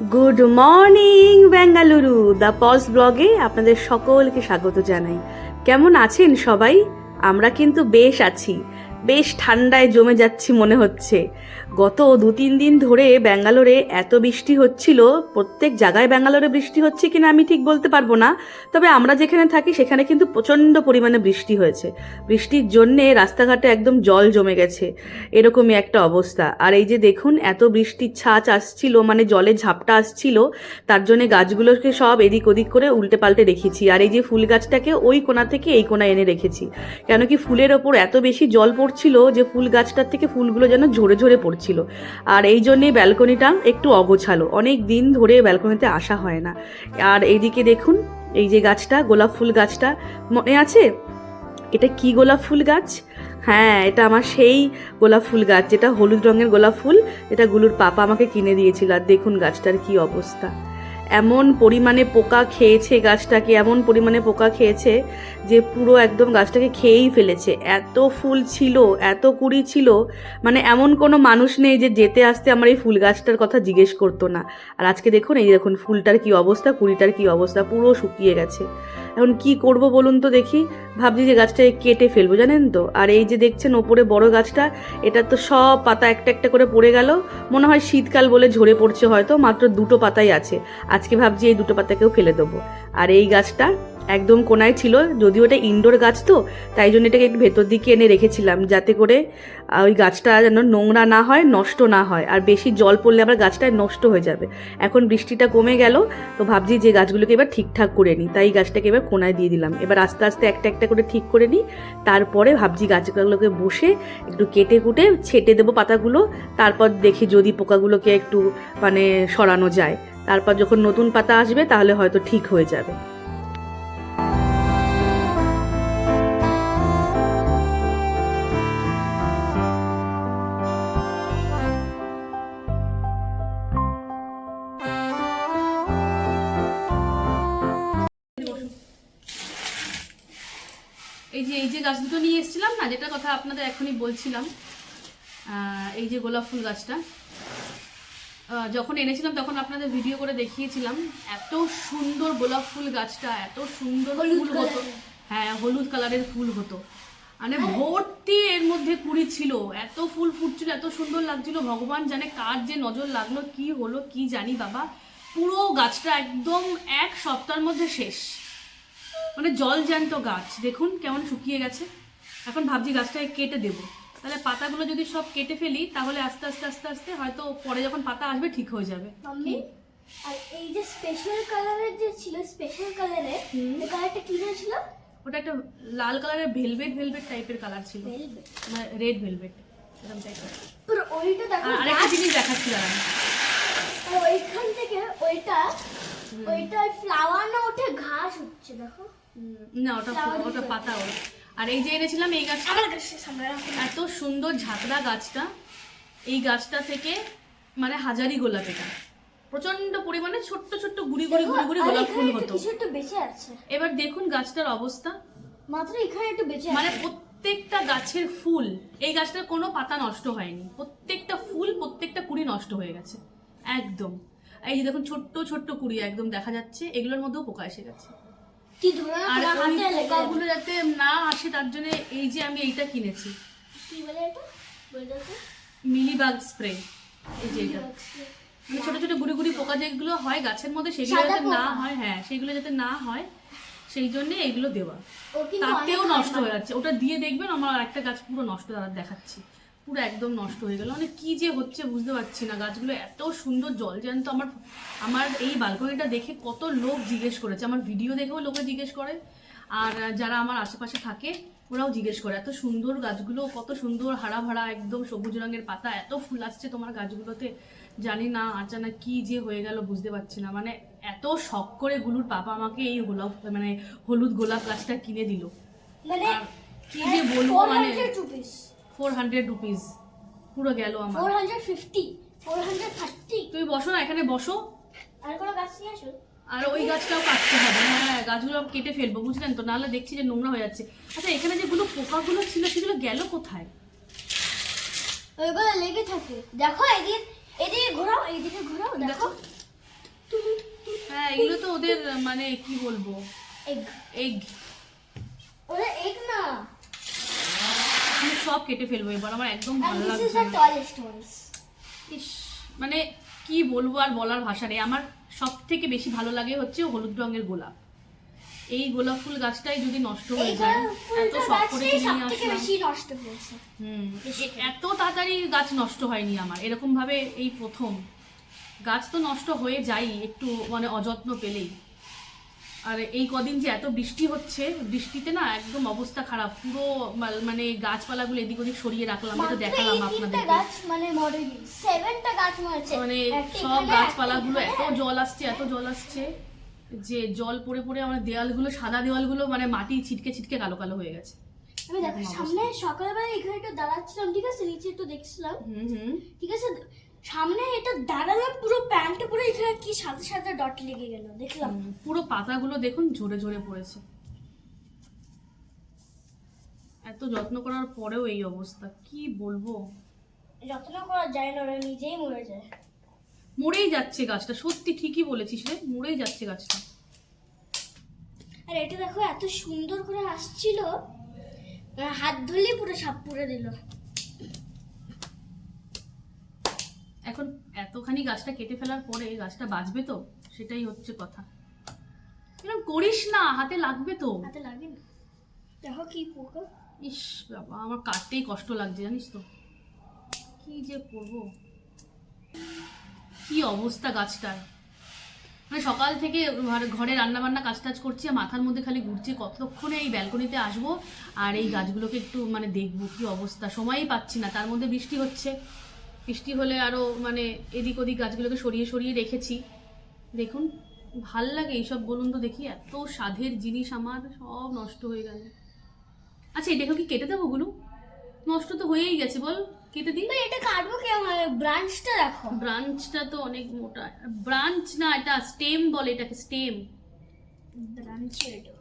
Good morning Bengaluru the pause ব্লগে আপনাদের সকলকে স্বাগত জানাই। কেমন আছেন সবাই? আমরা কিন্তু বেশ আছি। বেশ ঠান্ডায় জমে যাচ্ছি মনে হচ্ছে। গত দু তিন দিন ধরে ব্যাঙ্গালোরে এত বৃষ্টি হচ্ছিল, প্রত্যেক জায়গায় ব্যাঙ্গালোরে বৃষ্টি হচ্ছে কিনা আমি ঠিক বলতে পারব না, তবে আমরা যেখানে থাকি সেখানে কিন্তু প্রচণ্ড পরিমাণে বৃষ্টি হয়েছে। বৃষ্টির জন্যে রাস্তাঘাটে একদম জল জমে গেছে। এরকমই একটা অবস্থা। আর এই যে দেখুন, এত বৃষ্টির ছাঁচ আসছিল মানে জলের ঝাপটা আসছিল, তার জন্য গাছগুলোকে সব এদিক ওদিক করে উল্টে পাল্টে রেখেছি। আর এই যে ফুল গাছটাকে ওই কোণা থেকে এই কোণা এনে রেখেছি। কেন কি ফুলের ওপর এত বেশি জল পড়ছিল যে ফুল গাছটার থেকে ফুলগুলো যেন ঝরে ঝরে পড়ছিল। আর এই জন্যেই ব্যালকনিটা একটু অগোছালো। অনেক দিন ধরে ব্যালকনিতে আসা হয় না। আর এইদিকে দেখুন, এই যে গাছটা, গোলাপ ফুল গাছটা, মনে আছে? এটা কি গোলাপ ফুল গাছ? হ্যাঁ এটা আমার সেই গোলাপ ফুল গাছ, যেটা হলুদ রঙের গোলাপ ফুল এটা গুলুর পাপা আমাকে কিনে দিয়েছিল। আর দেখুন গাছটার কি অবস্থা। এমন পরিমাণে পোকা খেয়েছে গাছটাকে, এমন পরিমাণে পোকা খেয়েছে যে পুরো একদম গাছটাকে খেয়েই ফেলেছে। এত ফুল ছিল, এত কুড়ি ছিল মানে এমন কোনো মানুষ নেই যে যেতে আসতে আমার এই ফুল গাছটার কথা জিজ্ঞেস করতো না। আর আজকে দেখুন, এই দেখুন, ফুলটার কি অবস্থা, কুড়িটার কি অবস্থা, পুরো শুকিয়ে গেছে। এখন কি করব বলুন তো দেখি। ভাবছি যে গাছটা কেটে ফেলব, জানেন তো? আর এই যে দেখছেন ওপরে বড় গাছটা, এটা তো সব পাতা একটা একটা করে পড়ে গেল। মনে হয় শীতকাল বলে ঝরে পড়ছে হয়তো, মাত্র দুটো পাতাই আছে। আজকে ভাবছি এই দুটো পাতাকেও ফেলে দেবো। আর এই গাছটা একদম কোনায় ছিল, যদিও এটা ইনডোর গাছ তো, তাই জন্য এটাকে একটু ভেতর দিকে এনে রেখেছিলাম, যাতে করে ওই গাছটা যেন নোংরা না হয়, নষ্ট না হয়, আর বেশি জল পড়লে আবার গাছটা নষ্ট হয়ে যাবে। এখন বৃষ্টিটা কমে গেল, তো ভাবছি যে গাছগুলোকে এবার ঠিকঠাক করে নিই, তাই গাছটাকে এবার কোনায় দিয়ে দিলাম। এবার আস্তে আস্তে একটা একটা করে ঠিক করে নিই, তারপরে ভাবছি গাছগুলোকে বসে একটু কেটে কুটে ছেটে দেবো পাতাগুলো, তারপর দেখি যদি পোকাগুলোকে একটু মানে সরানো যায়, তারপর যখন নতুন পাতা আসবে তাহলে হয়তো ঠিক হয়ে যাবে। এই যে গাছ দুটো নিয়ে এসেছিলাম না যেটা কথা আপনাদের এখনই বলছিলাম এই যে গোলাপ ফুল গাছটা যখন এনেছিলাম তখন আপনাদের ভিডিও করে দেখিয়েছিলাম এত সুন্দর গোলাপ ফুল গাছটা এত সুন্দর ফুল হতো। হ্যাঁ হলুদ কালারের ফুল হতো। মানে ভর্তি এর মধ্যে কুড়ি ছিল এত ফুল ফুটছিল এত সুন্দর লাগছিল ভগবান জানে কার যে নজর লাগল কি হলো কি জানি বাবা পুরো গাছটা একদম এক সপ্তাহের মধ্যে শেষ। মানে জল জ্যান্ত গাছ। দেখুন কেমন শুকিয়ে গেছে। এখন ভাবছি গাছটাকে কেটে দেবো। তাহলে পাতাগুলো যদি সব কেটে ফেলি তাহলে আস্তে আস্তে আস্তে আস্তে হয়তো পরে যখন পাতা আসবে ঠিক হয়ে যাবে। মাম্মি আর এই যে স্পেশাল কালারের যে ছিল স্পেশাল কালারের এই কালারটা কি ছিল ওটা একটা লাল কালারের ভেলভেট ভেলভেট টাইপের কালার ছিল। মানে রেড ভেলভেট এরকম টাইপের পুরো ওইটা দেখো আর আরেকটা জিনিস দেখাচ্ছি দাঁড়ান ওইখান থেকে ওইটা ওইটা ফ্লাওয়ার না উঠে ঘাস হচ্ছে দেখো। না ওটা ওটা পাতা ওর। আর এই যে এনেছিলাম এই গাছটা এত সুন্দর ঝাঁকড়া গাছটা। এই গাছটা থেকে মানে হাজারি গোলাপ এটা। প্রচণ্ড পরিমাণে ছোট্ট ছোট্ট গুড়ি গুড়ি গুড়ি গুড়ি গোলাপ ফুল হতো। কিছু বেঁচে আছে। এবার দেখুন গাছটার অবস্থা। মাত্র এখানে একটু বেঁচে মানে প্রত্যেকটা গাছের ফুল এই গাছটার কোনো পাতা নষ্ট হয়নি। প্রত্যেকটা ফুল প্রত্যেকটা কুড়ি নষ্ট হয়ে গেছে। একদম। এই যে দেখুন ছোট্ট ছোট্ট কুড়ি একদম দেখা যাচ্ছে এগুলোর মধ্যেও পোকা এসে গেছে। আর ওই পোকাগুলো যাতে না আসে তার জন্য এই যে আমি এইটা কিনেছি। Mealybug spray. এই যে এটা। মানে ছোট ছোট গুড়ি গুড়ি পোকা যেগুলো হয় গাছের মধ্যে সেগুলো যাতে না হয় হ্যাঁ সেগুলো যাতে না হয় সেই জন্য এগুলো দেওয়া। তাতেও নষ্ট হয়ে যাচ্ছে। ওটা দিয়ে দেখবেন আমার একটা গাছ পুরো নষ্ট দেখাচ্ছি। পুরো একদম নষ্ট হয়ে গেল। মানে কি যে হচ্ছে বুঝতে পারছি না। গাছগুলো এত সুন্দর জল জ্যান্ত। আমার আমার এই বালকনিটা দেখে কত লোক জিজ্ঞেস করেছে। আমার ভিডিও দেখেও লোকে জিজ্ঞেস করে। আর যারা আমার আশেপাশে থাকে ওরাও জিজ্ঞেস করে। এত সুন্দর গাছগুলো কত সুন্দর হারা ভাড়া একদম সবুজ রঙের পাতা। এত ফুল আসছে তোমার গাছগুলোতে। জানি না আচানক কি যে হয়ে গেল বুঝতে পারছি না। মানে এত শখ করে গুলুর পাপা আমাকে এই গোলাপ মানে হলুদ গোলাপ গাছটা কিনে দিল। মানে কি যে বলব মানে 400 rupees ফোর হান্ড্রেড রুপিস পুরো গেল আমার। 450 430 তুমি বসো না এখানে বসো। আর কোনো গাছ নিয়ে আসো? আর ওই গাছটাও কাটতে হবে। হ্যাঁ গাছগুলো কেটে ফেলব বুঝলেন তো? নাহলে দেখছি যে নোংরা হয়ে যাচ্ছে। আচ্ছা এখানে যেগুলো পোকাগুলো ছিল সেগুলো গেল কোথায়? ওইগুলো লেগে থাকে। দেখো এদিকে এদিকে ঘোরাও এইদিকে ঘোরাও দেখো। হ্যাঁ এগুলো তো ওদের মানে কি বলব? এগ এগ ওরা এগ না। আমি সব কেটে ফেলব এবার আমার একদম ভালো লাগছে ইস মানে কি বলব আর বলার ভাষা নেই। আমার সব থেকে বেশি ভালো লাগে হচ্ছে হলুদ রঙের গোলাপ। এই গোলাপ ফুল গাছটাই যদি নষ্ট হয়ে যায় এত শখ করে কিনে নিয়ে আসলাম। বেশি নষ্ট হয়েছে। হুম এত তাড়াতাড়ি গাছ নষ্ট হয়নি আমার। এরকম ভাবে এই প্রথম। গাছ তো নষ্ট হয়ে যাই একটু মানে অযত্ন পেলেই। আর এই কদিন যে এত বৃষ্টি হচ্ছে বৃষ্টিতে না একদম অবস্থা খারাপ। পুরো মানে গাছপালাগুলো এদিক ওদিক সরিয়ে রাখলাম তো দেখালাম আপনাদের গাছ মানে মরেনি সেভেনটা গাছ মরেছে। মানে সব গাছপালাগুলো এত জল আসছে এত জল আসছে যে জল পড়ে পড়ে আমার দেওয়ালগুলো সাদা দেওয়ালগুলো মানে মাটি ছিটকে ছিটকে কালো কালো হয়ে গেছে। আমি দেখো সামনে সকালবেলা এখানে একটু দাঁড়াচ্ছিলাম ঠিক আছে? নিচে একটু দেখছিলাম। হুম হুম। ঠিক আছে? সামনে এটা দাঁড়ালাম পুরো প্যান্টে পুরো এখানে কি সাদা সাদা ডট লেগে গেল দেখলাম। পুরো পাতাগুলো দেখুন ঝরে ঝরে পড়েছে। এত যত্ন করার পরেও এই অবস্থা কি বলব? যত্ন করা যায় না ওরা নিজেই মরে যায়। মরেই যাচ্ছে গাছটা সত্যি ঠিকই বলেছিস রে মরেই যাচ্ছে গাছটা। আর এটা দেখো এত সুন্দর করে আসছিল হাত ধরলেই পুরো সাপ পুড়ে দিল। এখন এতখানি গাছটা কেটে ফেলার পরে গাছটা বাঁচবে তো? সেটাই হচ্ছে কথা। এরকম করিস না হাতে লাগবে তো। হাতে লাগে না। দেখো কি পোকা। ইস বাবা আমার কাটতেই কষ্ট লাগছে জানিস তো। কি যে করব? কি অবস্থা গাছটার? মানে সকাল থেকে ঘরে- রান্না বান্না কাজ টাজ করছি আর মাথার মধ্যে খালি ঘুরছে। কতক্ষণে এই ব্যালকনিতে আসব? আর এই গাছগুলোকে একটু মানে দেখব কি অবস্থা? সময়ই পাচ্ছি না। তার মধ্যে বৃষ্টি হচ্ছে। বৃষ্টি হলে আরও মানে এদিক ওদিক গাছগুলোকে সরিয়ে সরিয়ে রেখেছি। দেখুন ভালো লাগে এইসব বলুন তো দেখি এত স্বাদের জিনিস আমার সব নষ্ট হয়ে গেল। আচ্ছা এটাকে কি কেটে দেবো গুলো? নষ্ট তো হয়েই গেছে বল কেটে দিই। এটা কাটবো কেমন ব্রাঞ্চটা দেখো ব্রাঞ্চটা তো অনেক মোটা। ব্রাঞ্চ না এটা স্টেম বলে এটাকে স্টেম ব্রাঞ্চের এটা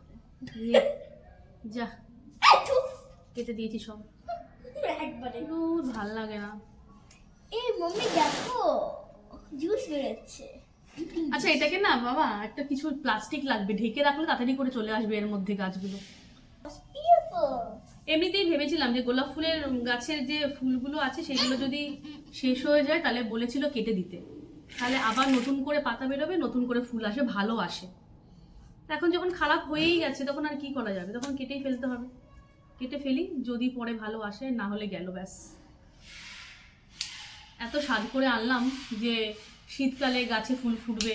যা। কেটে দিয়েছি সব। একবারে। ভালো লাগে না। এই মাম্মি দেখো জুস বেরোচ্ছে। আচ্ছা এটাকে না বাবা একটা কিছু প্লাস্টিক লাগবে ঢেকে রাখলে তাড়াতাড়ি করে চলে আসবে এর মধ্যে গাছগুলো। এমনিতেই ভেবেছিলাম যে গোলাপ ফুলের গাছের যে ফুলগুলো আছে সেগুলো যদি শেষ হয়ে যায় তাহলে বলেছিল কেটে দিতে। তাহলে আবার নতুন করে পাতা বেরোবে নতুন করে ফুল আসে ভালো আসে। এখন যখন খারাপ হয়েই গেছে তখন আর কি করা যাবে? তখন কেটেই ফেলতে হবে। কেটে ফেলি যদি পরে ভালো আসে না হলে গেল ব্যাস। এত স্বাদ করে আনলাম যে শীতকালে গাছে ফুল ফুটবে।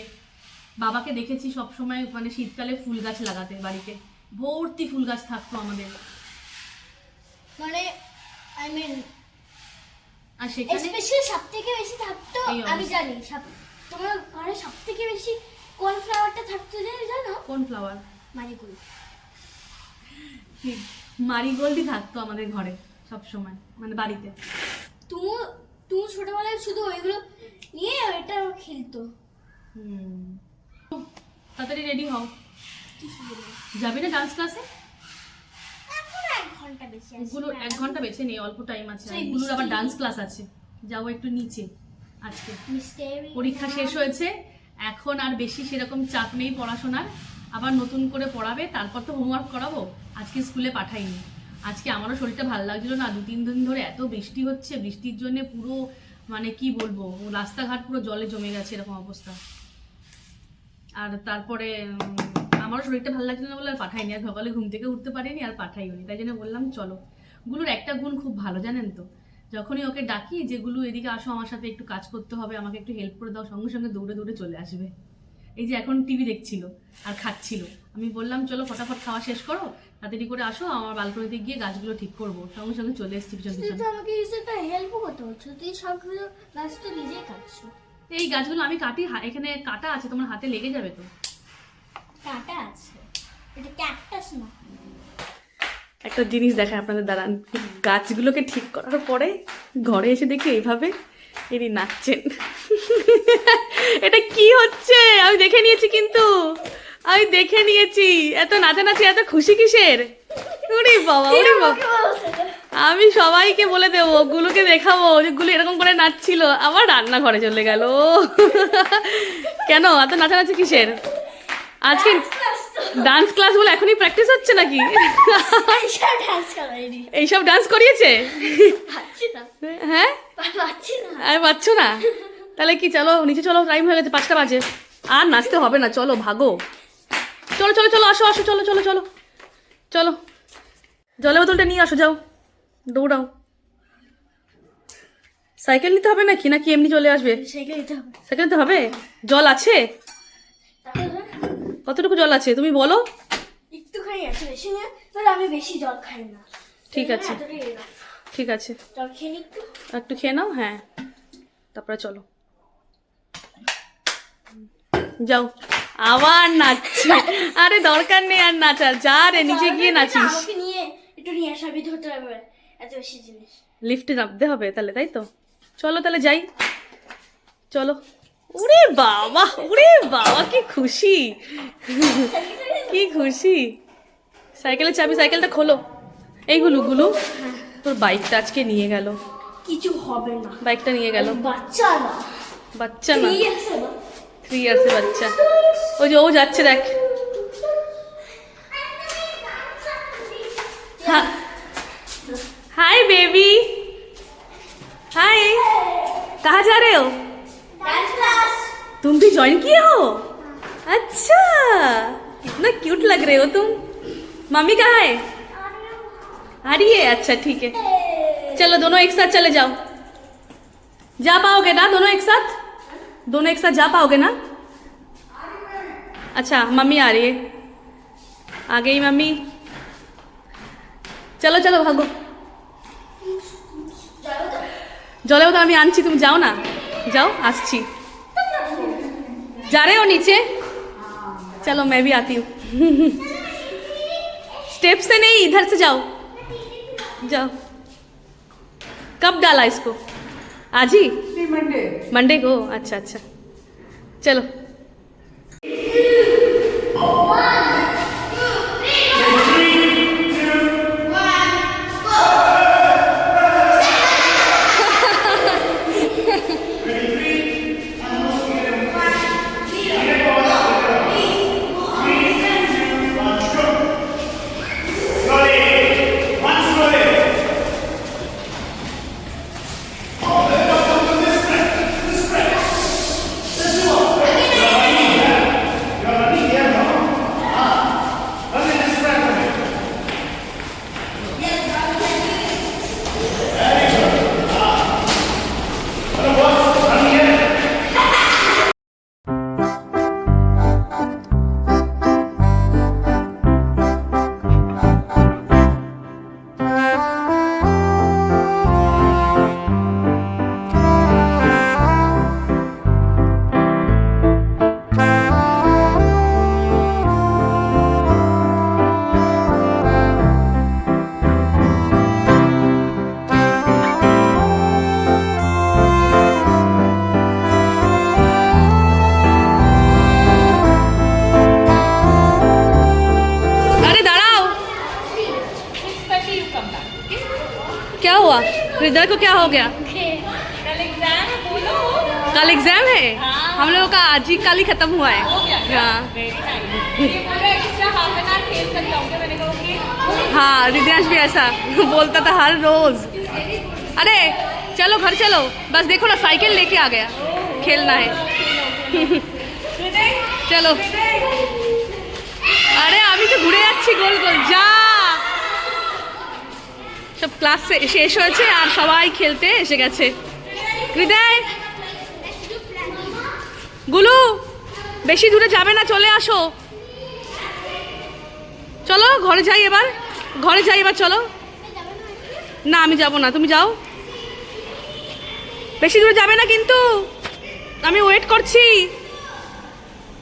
বাবাকে দেখেছি সব সময় মানে শীতকালে ফুল গাছ লাগাতে বাড়িতে। ভর্তি ফুল গাছ থাকতো আমাদের। মানে আই মিন আর সেখানে স্পেশালি সব থেকে বেশি থাকতো। আমি জানি সব তোমার ঘরে সব থেকে বেশি কোন ফ্লাওয়ারটা থাকতো জানো জানো? কোন ফ্লাওয়ার মারিগুল মারিগোল্ডই থাকতো আমাদের ঘরে সব সময় মানে বাড়িতে। তুমি তুমি ছোটবেলায় শুধু ওইগুলো নিয়ে ওইটা খেলতো। হুম। তাড়াতাড়ি রেডি হও। যাবি না ডান্স ক্লাসে এক ঘণ্টা গুলো এক ঘণ্টা বেছে নেই অল্প টাইম আছে। গুলোর আবার ডান্স ক্লাস আছে। যাও একটু নিচে আজকে। পরীক্ষা শেষ হয়েছে। এখন আর বেশি সেরকম চাপ নেই পড়াশোনার। আবার নতুন করে পড়াবে তারপর তো হোমওয়ার্ক করাবো। আজকে স্কুলে পাঠাইনি। আজকে আমারও শরীরটা ভালো লাগছিল না। দু, তিন দিন ধরে এত বৃষ্টি হচ্ছে, বৃষ্টির জন্য পুরো মানে কি বলব, রাস্তাঘাট পুরো জলে জমে গেছে এরকম অবস্থা। আর তারপরে আমারও শরীরটা ভালো লাগছিল না বলে আর পাঠাইনি। আর সকালে ঘুম থেকে উঠতে পারিনি, আর পাঠাইনি তাই জন্য বললাম, চলো। গুলোর একটা গুণ খুব ভালো, জানেন তো? যখনই ওকে ডাকি যে, গুলু, এদিকে আসো, আমার সাথে একটু কাজ করতে হবে, আমাকে একটু হেল্প করে দাও, সঙ্গে সঙ্গে দৌড়ে দৌড়ে চলে আসবে। এই যে এখন টিভি দেখছিল আর খাচ্ছিল। আমি বললাম, চলো, ফটাফট খাওয়া শেষ করো তাড়াতাড়ি করে আসো আমার বালকনিতে গিয়ে গাছগুলো ঠিক করব। সঙ্গে সঙ্গে চলে এসছি পিছন পিছন। আমাকে হেল্প করতে হচ্ছে। তুই সবগুলো গাছ তো নিজেই কাটছো। এই গাছগুলো আমি কাটি হা- এখানে কাটা আছে তোমার হাতে লেগে যাবে তো। কাটা আছে। এটা ক্যাকটাস না। একটা জিনিস দেখায় আপনাদের দাঁড়ান। গাছগুলোকে ঠিক করার পরে ঘরে এসে দেখি এইভাবে এরই নাচছেন। এটা কি হচ্ছে? আমি দেখে নিয়েছি কিন্তু। আমি দেখে নিয়েছি। এত নাচানাচি এত খুশি কিসের? উরি বাবা বাবা। আমি সবাইকে বলে দেবো গুলুকে দেখাবো যে গুলু এরকম করে নাচছিল। আবার রান্নাঘরে চলে গেল। কেন? এত নাচানাচি কিসের? আজকে ডান্স ক্লাস বলে এখনই প্র্যাকটিস হচ্ছে নাকি? এইসব ডান্স এইসব ডান্স করিয়েছে? হ্যাঁ? আর পাচ্ছ না? তাহলে কি চলো নিচে চলো টাইম হয়ে গেছে পাঁচটা বাজে। আর নাচতে হবে না চলো ভাগো। চলো চলো চলো আসো আসো চলো চলো চলো। চলো। জলের বোতলটা নিয়ে আসো যাও। দৌড়াও। সাইকেল নিতে হবে নাকি? নাকি এমনি চলে আসবে? সাইকেল নিতে হবে। জল আছে? কতটুকু জল আছে? তুমি বলো। একটুখানি আছে বেশি না। আমি বেশি জল খাই না। ঠিক আছে। ঠিক আছে। একটু খেয়ে নাও হ্যাঁ। তারপরে চলো। যাও। আবার নাচছে। আরে দরকার নেই আর নাচার। যা রে নিচে গিয়ে নাচিস। নিয়ে একটু নিয়ে আসা ধরতে পারবে এত বেশি জিনিস। লিফটে নামতে হবে তাহলে তাই তো? চলো তাহলে যাই। চলো। ওরে বাবা ওরে বাবা কি খুশি। কি খুশি। সাইকেলের চাবি সাইকেলটা খোলো। এই গুলু গুলু তোর বাইকটা আজকে নিয়ে গেল। কিছু হবে না। বাইকটা নিয়ে গেল। বাচ্চা না। বাচ্চা না। ঠিক আছে না থ্রি ইয়ার্সের বাচ্চা ওই যে ও যাচ্ছে দেখ हाय बेबी हाय कहाँ जा रहे हो डांस क्लास तुम भी ज्वाइन किए हो अच्छा कितना क्यूट लग रहे हो तुम मम्मी कहाँ है आ रही है अच्छा ठीक है चलो दोनों एक साथ चले जाओ जा पाओगे ना दोनों एक साथ दोनों एक साथ जा पाओगे ना अच्छा मम्मी आ रही है आ गई मम्मी চলো চলো ভাগো জলেও তো আমি আনছি তুমি যাও না যাও আসছি जा रहे हो नीचे चलो मैं भी आती हूँ स्टेप से नहीं इधर से जाओ जाओ कब डाला इसको आज ही? मंडे मंडे को? अच्छा अच्छा। चलो। हृदय को क्या हो गया? कल एग्ज़ाम है हम लोगों का आज ही कल ही खत्म हुआ है। हाँ रिद्यांश हाँ, भी ऐसा बोलता था हर रोज। अरे चलो घर चलो। बस देखो ना साइकिल लेके आ गया। खेलना है। चलो। अरे अभी तो घुड़े अच्छी गोल गोल जा। সব ক্লাস শেষ হয়েছে আর সবাই খেলতে এসে গেছে। হৃদয়! গুলু, বেশি দূরে যাবে না, চলে আসো। চলো, ঘরে যাই এবার। ঘরে যাই এবার, চলো। না, আমি যাব না, তুমি যাও। বেশি দূরে যাবে না কিন্তু। আমি ওয়েট করছি।